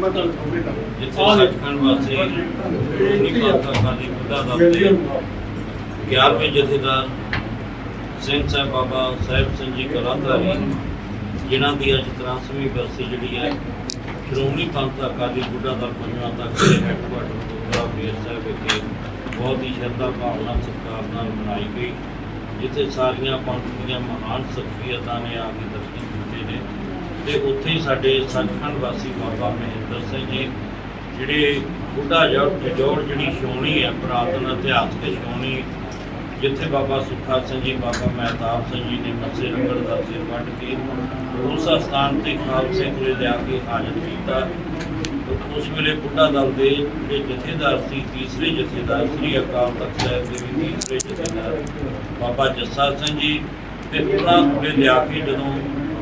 ਮੈਂ ਤੁਹਾਨੂੰ ਜਿੱਥੇ ਸੱਚਖੰਡ ਵਾਸੀ ਬੁੱਢਾ 11ਵੇਂ ਜਥੇਦਾਰ ਸਿੰਘ ਸਾਹਿਬ ਬਾਬਾ ਸਾਹਿਬ ਸਿੰਘ ਜੀ ਕਲਾਧਾਰੀ ਜਿਨ੍ਹਾਂ ਦੀ ਅੱਜ 83ਵੀਂ ਬਰਸੀ ਜਿਹੜੀ ਹੈ ਸ਼੍ਰੋਮਣੀ ਪੰਥ ਅਕਾਲੀ ਬੁੱਢਾ ਦਲ ਪੰਜਵਾਂ ਤੱਕ ਦੇ ਹੈੱਡਕੁਆਟਰ ਗੁਰਦੁਆਰਾ ਬੇਰ ਸਾਹਿਬ ਵਿਖੇ ਬਹੁਤ ਹੀ ਸ਼ਰਧਾ ਭਾਵਨਾ ਸਤਿਕਾਰ ਨਾਲ ਮਨਾਈ ਗਈ ਜਿੱਥੇ ਸਾਰੀਆਂ ਪੰਥ ਦੀਆਂ ਮਹਾਨ ਸ਼ਖਸੀਅਤਾਂ ਨੇ ਆ ਕੇ ਦਰਸ਼ਨ ਕੀਤੇ ਨੇ। ਤੇ ਉੱਥੇ ਹੀ ਸਾਡੇ ਸੱਚਖੰਡ ਵਾਸੀ ਬਾਬਾ ਮਹਿੰਦਰ ਸਿੰਘ ਜੀ, ਜਿਹੜੇ ਬੁੱਢਾ ਜੋੜ ਜੋੜ ਜਿਹੜੀ ਛਾਉਣੀ ਹੈ ਪੁਰਾਤਨ ਇਤਿਹਾਸਕ ਛਾਉਣੀ, ਜਿੱਥੇ ਬਾਬਾ ਸੁੱਖਾ ਸਿੰਘ ਜੀ, ਬਾਬਾ ਮਹਿਤਾਬ ਸਿੰਘ ਜੀ ਨੇ ਮੱਸੇ ਰੰਗੜ ਦਾ ਸਿਰ ਵੱਢ ਕੇ ਉਸ ਸਥਾਨ ਤੇ ਖਾਲਸੇ ਕੋਲੇ ਲਿਆ ਕੇ ਹਾਜ਼ਰ ਕੀਤਾ। ਉਸ ਵੇਲੇ ਬੁੱਢਾ ਦਲ ਦੇ ਜਿਹੜੇ ਜਥੇਦਾਰ ਸੀ, ਤੀਸਰੇ ਜਥੇਦਾਰ ਸ੍ਰੀ ਅਕਾਲ ਤਖਤ ਸਾਹਿਬ ਦੇ ਵੀ ਤੀਸਰੇ ਜਥੇਦਾਰ ਬਾਬਾ ਜੱਸਾ ਸਿੰਘ ਜੀ, ਤੇ ਉਹਨਾਂ ਕੋਲੇ ਲਿਆ ਕੇ ਜਦੋਂ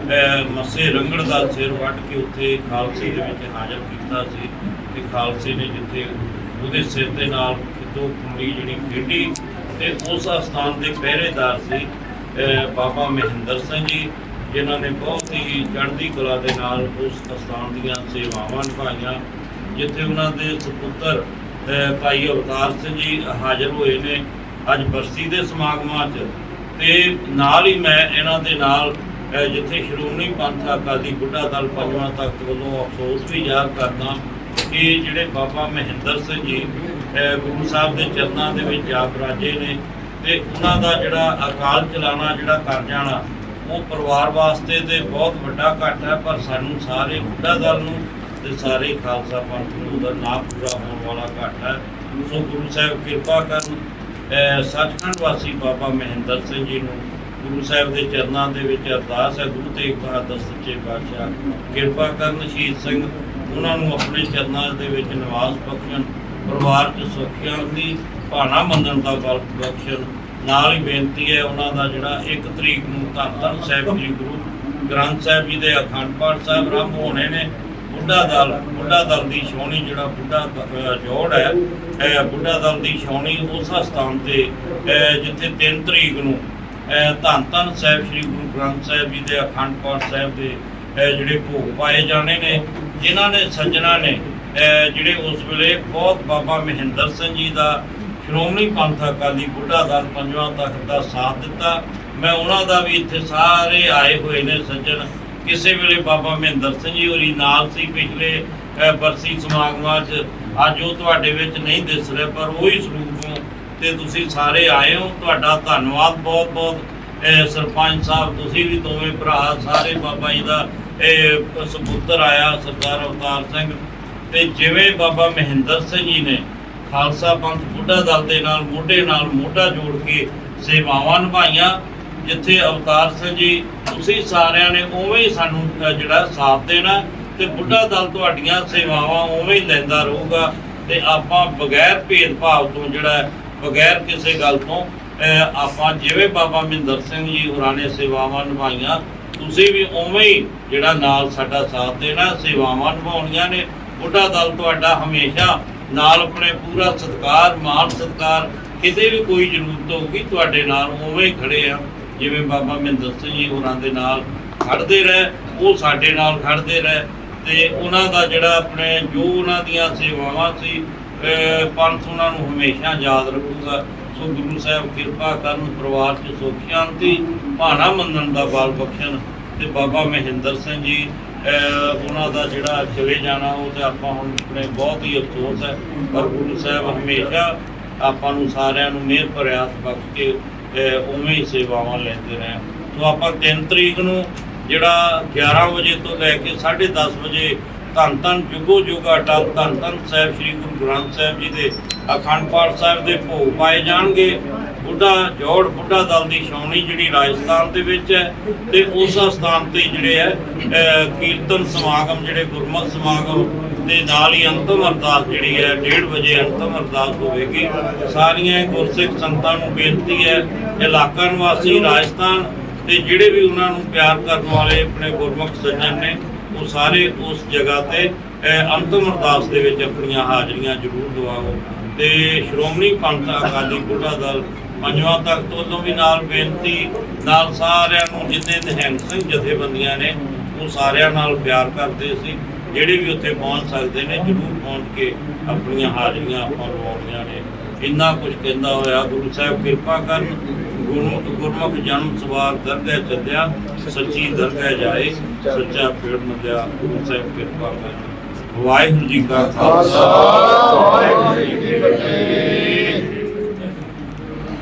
ਮੱਸੇ ਰੰਗੜ ਦਾ ਸਿਰ ਵੱਢ ਕੇ ਉੱਥੇ ਖਾਲਸੇ ਦੇ ਵਿੱਚ ਹਾਜ਼ਰ ਕੀਤਾ ਸੀ ਤੇ ਖਾਲਸੇ ਨੇ ਜਿੱਥੇ ਉਹਦੇ ਸਿਰ ਦੇ ਨਾਲ ਕਿਤੋਂ ਕੁੰਡੀ ਜਿਹੜੀ ਖੇਡੀ ਤੇ ਉਸ ਸਥਾਨ ਦੇ ਪਹਿਰੇਦਾਰ ਸੀ ਬਾਬਾ ਮਹਿੰਦਰ ਸਿੰਘ ਜੀ, ਜਿਨ੍ਹਾਂ ਨੇ ਬਹੁਤ ਹੀ ਚੜ੍ਹਦੀ ਕਲਾ ਦੇ ਨਾਲ ਉਸ ਸਥਾਨ ਦੀਆਂ ਸੇਵਾਵਾਂ ਨਿਭਾਈਆਂ, ਜਿੱਥੇ ਉਹਨਾਂ ਦੇ ਸੁਪੁੱਤਰ ਭਾਈ ਅਵਤਾਰ ਸਿੰਘ ਜੀ ਹਾਜ਼ਰ ਹੋਏ ਨੇ ਅੱਜ ਬਰਸੀ ਦੇ ਸਮਾਗਮਾਂ 'ਚ ਤੇ ਨਾਲ ਹੀ ਮੈਂ ਇਹਨਾਂ ਦੇ ਨਾਲ ਜਿੱਥੇ ਸ਼੍ਰੋਮਣੀ ਪੰਥ ਅਕਾਲੀ ਬੁੱਢਾ ਦਲ ਪੰਜਵਾਂ ਤਖਤ ਵੱਲੋਂ ਅਫਸੋਸ ਵੀ ਜ਼ਾਹਰ ਕਰਦਾ ਕਿ ਜਿਹੜੇ ਬਾਬਾ ਮਹਿੰਦਰ ਸਿੰਘ ਜੀ ਗੁਰੂ ਸਾਹਿਬ ਦੇ ਚਰਨਾਂ ਦੇ ਵਿੱਚ ਜਾ ਰਾਜੇ ਨੇ, ਤੇ ਉਹਨਾਂ ਦਾ ਜਿਹੜਾ ਅਕਾਲ ਚਲਾਣਾ, ਜਿਹੜਾ ਕਰ ਜਾਣਾ, ਉਹ ਪਰਿਵਾਰ ਵਾਸਤੇ ਤੇ ਬਹੁਤ ਵੱਡਾ ਘਾਟਾ ਹੈ, ਪਰ ਸਾਨੂੰ ਸਾਰੇ ਬੁੱਢਾ ਦਲ ਨੂੰ ਤੇ ਸਾਰੇ ਖਾਲਸਾ ਪੰਥ ਨੂੰ ਦਾ ਨਾ ਪੂਰਾ ਹੋਣ ਵਾਲਾ ਘਾਟਾ ਹੈ। ਸੋ ਗੁਰੂ ਸਾਹਿਬ ਕਿਰਪਾ ਕਰਨ ਸੱਚਖੰਡ ਵਾਸੀ ਬਾਬਾ ਮਹਿੰਦਰ ਸਿੰਘ ਜੀ ਨੂੰ ਗੁਰੂ ਸਾਹਿਬ ਦੇ ਚਰਨਾਂ ਦੇ ਵਿੱਚ ਅਰਦਾਸ ਹੈ, ਗੁਰੂ ਤੇਗ ਬਹਾਦਰ ਸੱਚੇ ਪਾਤਸ਼ਾਹ। ਕਿਰਪਾ ਕਰਨ ਸ਼ਹੀਦ ਸਿੰਘ ਉਹਨਾਂ ਨੂੰ ਆਪਣੇ ਚਰਨਾਂ ਦੇ ਵਿੱਚ ਨਿਵਾਸ ਬਖਸ਼ਣ, ਪਰਿਵਾਰ ਚ ਸੁੱਖਿਆਂ ਦੀ ਭਾਣਾ ਮੰਨਣ ਦਾ ਬਲ ਬਖਸ਼ਣ। ਨਾਲ ਹੀ ਬੇਨਤੀ ਹੈ ਉਹਨਾਂ ਦਾ ਜਿਹੜਾ 1 ਤਰੀਕ ਨੂੰ ਧੰਨ ਧੰਨ ਸਾਹਿਬ ਜੀ ਗੁਰੂ ਗ੍ਰੰਥ ਸਾਹਿਬ ਜੀ ਦੇ ਅਖੰਡ ਪਾਠ ਸਾਹਿਬ ਆਰੰਭ ਹੋਣੇ ਨੇ। ਬੁੱਢਾ ਦਲ ਬੁੱਢਾ ਦਲ ਦੀ ਛਾਉਣੀ ਜਿਹੜਾ ਬੁੱਢਾ ਜੋੜ ਹੈ ਬੁੱਢਾ ਦਲ ਦੀ ਛਾਉਣੀ ਉਸ ਸਥਾਨ ਤੇ ਜਿੱਥੇ 3 ਤਰੀਕ ਨੂੰ ਧੰਨ ਧੰਨ ਸਾਹਿਬ ਸ੍ਰੀ ਗੁਰੂ ਗ੍ਰੰਥ ਸਾਹਿਬ ਜੀ ਦੇ ਅਖੰਡ ਪਾਠ ਸਾਹਿਬ ਦੇ ਜਿਹੜੇ ਭੋਗ ਪਾਏ ਜਾਣੇ ਨੇ, ਜਿਨ੍ਹਾਂ ਨੇ ਸੱਜਣਾ ਨੇ ਜਿਹੜੇ ਉਸ ਵੇਲੇ ਬਹੁਤ ਬਾਬਾ ਮਹਿੰਦਰ ਸਿੰਘ ਜੀ ਦਾ ਸ਼੍ਰੋਮਣੀ ਪੰਥ ਅਕਾਲੀ ਬੁੱਢਾ ਦਲ ਪੰਜਵਾਂ ਤਖਤ ਦਾ ਸਾਥ ਦਿੱਤਾ। ਮੈਂ ਉਹਨਾਂ ਦਾ ਵੀ ਇੱਥੇ ਸਾਰੇ ਆਏ ਹੋਏ ਨੇ ਸੱਜਣ। ਕਿਸੇ ਵੇਲੇ ਬਾਬਾ ਮਹਿੰਦਰ ਸਿੰਘ ਜੀ ਹੋਰੀ ਨਾਲ ਸੀ ਪਿਛਲੇ ਬਰਸੀ ਸਮਾਗਮਾਂ 'ਚ। ਅੱਜ ਉਹ ਤੁਹਾਡੇ ਵਿੱਚ ਨਹੀਂ ਦਿਸ ਰਿਹਾ, ਪਰ ਉਹੀ ਸਰੂਪ ਤੇ ਤੁਸੀਂ ਸਾਰੇ ਆਏ ਹੋ। ਤੁਹਾਡਾ ਧੰਨਵਾਦ ਬਹੁਤ ਬਹੁਤ। ਸਰਪੰਚ ਸਾਹਿਬ, ਤੁਸੀਂ ਵੀ ਦੋਵੇਂ ਭਰਾ, ਸਾਰੇ ਬਾਬਾ ਜੀ ਦਾ ਇਹ ਸੁਪੁੱਤਰ ਆਇਆ, ਸਰਦਾਰ ਅਵਤਾਰ ਸਿੰਘ। ਤੇ ਜਿਵੇਂ ਬਾਬਾ ਮਹਿੰਦਰ ਸਿੰਘ ਜੀ ਨੇ ਖਾਲਸਾ ਪੰਥ ਬੁੱਢਾ ਦਲ ਦੇ ਨਾਲ, ਮੋਢੇ ਨਾਲ ਮੋਢਾ ਜੋੜ ਕੇ ਸੇਵਾਵਾਂ ਨਿਭਾਈਆਂ, ਜਿੱਥੇ ਅਵਤਾਰ ਸਿੰਘ ਜੀ, ਤੁਸੀਂ ਸਾਰਿਆਂ ਨੇ ਉਵੇਂ ਹੀ ਸਾਨੂੰ ਜਿਹੜਾ ਸਾਥ ਦੇਣਾ, ਤੇ ਬੁੱਢਾ ਦਲ ਤੁਹਾਡੀਆਂ ਸੇਵਾਵਾਂ ਉਵੇਂ ਹੀ ਲੈਂਦਾ ਰਹੂਗਾ। ਤੇ ਆਪਾਂ ਬਗੈਰ ਭੇਦਭਾਵ ਤੋਂ ਜਿਹੜਾ ਬਗੈਰ ਕਿਸੇ ਗੱਲ ਤੋਂ ਆਪਾਂ ਜਿਵੇਂ ਬਾਬਾ ਮਹਿੰਦਰ ਸਿੰਘ ਜੀ ਹੋਰਾਂ ਨੇ ਸੇਵਾਵਾਂ ਨਿਭਾਈਆਂ, ਤੁਸੀਂ ਵੀ ਉਵੇਂ ਹੀ ਜਿਹੜਾ ਨਾਲ ਸਾਡਾ ਸਾਥ ਦੇਣਾ, ਸੇਵਾਵਾਂ ਨਿਭਾਉਣੀਆਂ ਨੇ। ਬੁੱਢਾ ਦਲ ਤੁਹਾਡਾ ਹਮੇਸ਼ਾ ਨਾਲ ਆਪਣੇ ਪੂਰਾ ਸਤਿਕਾਰ ਮਾਨ ਸਤਿਕਾਰ, ਕਿਤੇ ਵੀ ਕੋਈ ਜ਼ਰੂਰਤ ਹੋਊਗੀ, ਤੁਹਾਡੇ ਨਾਲ ਉਵੇਂ ਹੀ ਖੜੇ ਆ। ਜਿਵੇਂ ਬਾਬਾ ਮਹਿੰਦਰ ਸਿੰਘ ਜੀ ਹੋਰਾਂ ਦੇ ਨਾਲ ਖੜਦੇ ਰਹੇ, ਉਹ ਸਾਡੇ ਨਾਲ ਖੜਦੇ ਰਹੇ। ਤੇ ਉਹਨਾਂ ਦਾ ਜਿਹੜਾ ਆਪਣੇ, ਜੋ ਉਹਨਾਂ ਦੀਆਂ ਸੇਵਾਵਾਂ ਸੀ ਪੰਥ ਉਹਨਾਂ ਨੂੰ ਹਮੇਸ਼ਾ ਯਾਦ ਰੱਖੂਗਾ। ਸੋ ਗੁਰੂ ਸਾਹਿਬ ਕਿਰਪਾ ਕਰਨ ਪਰਿਵਾਰ 'ਚ ਸੁੱਖ, ਸ਼ਾਂਤੀ, ਭਾਣਾ ਮੰਨਣ ਦਾ ਬਲ ਬਖਸ਼ਣ ਤੇ ਬਾਬਾ ਮਹਿੰਦਰ ਸਿੰਘ ਜੀ ਉਹਨਾਂ ਦਾ ਜਿਹੜਾ ਚਲੇ ਜਾਣਾ, ਉਹ ਤੇ ਆਪਾਂ ਹੁਣ ਆਪਣੇ ਬਹੁਤ ਹੀ ਅਫਸੋਸ ਹੈ। ਪਰ ਗੁਰੂ ਸਾਹਿਬ ਹਮੇਸ਼ਾ ਆਪਾਂ ਨੂੰ ਸਾਰਿਆਂ ਨੂੰ ਮਿਹਰ ਭਰਿਆ ਬਖਸ਼ ਕੇ ਉਵੇਂ ਹੀ ਸੇਵਾਵਾਂ ਲੈਂਦੇ ਰਹੇ ਸੋ ਆਪਾਂ 3 ਤਰੀਕ ਨੂੰ ਜਿਹੜਾ 11 ਵਜੇ ਤੋਂ ਲੈ ਕੇ 10:30 ਵਜੇ ਧੰਨ ਧੰਨ ਜੁਗੋ ਜੁਗਾ ਅਟਲ ਧੰਨ ਧੰਨ ਸਾਹਿਬ ਸ੍ਰੀ ਗੁਰੂ ਗ੍ਰੰਥ ਸਾਹਿਬ ਜੀ ਦੇ ਅਖੰਡ ਪਾਠ ਸਾਹਿਬ ਦੇ ਭੋਗ ਪਾਏ ਜਾਣਗੇ। ਬੁੱਢਾ ਜੋੜ, ਬੁੱਢਾ ਦਲ ਦੀ ਛਾਉਣੀ ਜਿਹੜੀ ਰਾਜਸਥਾਨ ਦੇ ਵਿੱਚ ਹੈ ਤੇ ਉਸ ਸਥਾਨ ਤੇ ਜਿਹੜੇ ਹੈ ਕੀਰਤਨ ਸਮਾਗਮ ਜਿਹੜੇ ਗੁਰਮਤਿ ਸਮਾਗਮ ਦੇ ਨਾਲ ਹੀ ਅੰਤਮ ਅਰਦਾਸ ਜਿਹੜੀ ਹੈ 1:30 ਵਜੇ ਅੰਤਮ ਅਰਦਾਸ ਹੋਵੇਗੀ। ਸਾਰੀਆਂ ਗੁਰਸਿੱਖ ਸੰਤਾਂ ਨੂੰ ਬੇਨਤੀ ਹੈ, ਇਲਾਕਾ ਨਿਵਾਸੀ ਰਾਜਸਥਾਨ ਤੇ ਜਿਹੜੇ ਵੀ ਉਹਨਾਂ ਨੂੰ ਪਿਆਰ ਕਰਨ ਵਾਲੇ ਆਪਣੇ ਗੁਰਮੁਖ ਸੱਜਣ ਨੇ ਉਹ ਸਾਰੇ ਉਸ ਜਗ੍ਹਾ ਤੇ ਅੰਤਮ ਅਰਦਾਸ ਦੇ ਵਿੱਚ ਆਪਣੀਆਂ ਹਾਜ਼ਰੀਆਂ ਜ਼ਰੂਰ ਦਵਾਓ। ਤੇ ਸ਼੍ਰੋਮਣੀ ਪੰਥ ਅਕਾਲੀ ਬੁੱਢਾ ਦਲ ਪੰਜਵਾਂ ਤਖਤ ਵੱਲੋਂ ਵੀ ਨਾਲ ਬੇਨਤੀ, ਨਾਲ ਸਾਰਿਆਂ ਨੂੰ ਜਿੰਨੇ ਨਿਹੰਗ ਸਿੰਘ ਜਥੇਬੰਦੀਆਂ ਨੇ, ਉਹ ਸਾਰਿਆਂ ਨਾਲ ਪਿਆਰ ਕਰਦੇ ਸੀ, ਜਿਹੜੇ ਵੀ ਉੱਥੇ ਪਹੁੰਚ ਸਕਦੇ ਨੇ, ਜ਼ਰੂਰ ਪਹੁੰਚ ਕੇ ਆਪਣੀਆਂ ਹਾਜ਼ਰੀਆਂ ਆਪਾਂ ਲਵਾਉਣੀਆਂ ਨੇ। ਇੰਨਾ ਕੁਝ ਕਹਿੰਦਾ ਹੋਇਆ ਗੁਰੂ ਸਾਹਿਬ ਕਿਰਪਾ ਕਰਨ ਗੁਰਮੁਖ ਜਨਮ ਸਵਾਰ ਦਰਗਾਹ ਚੱਲਿਆ, ਸੱਚੀ ਦਰਗਹਿ ਜਾਏ, ਸੱਚਾ ਪੇੜ ਮੰਦਿਆ ਗੁਰੂ ਸਾਹਿਬ ਕਿਰਪਾ ਕਰਨ। ਵਾਹਿਗੁਰੂ ਜੀ ਕਾ ਖਾਲਸਾ। ਵਾਹਿਗੁਰੂ ਜੀ ਕੀ ਫਤਿਹ।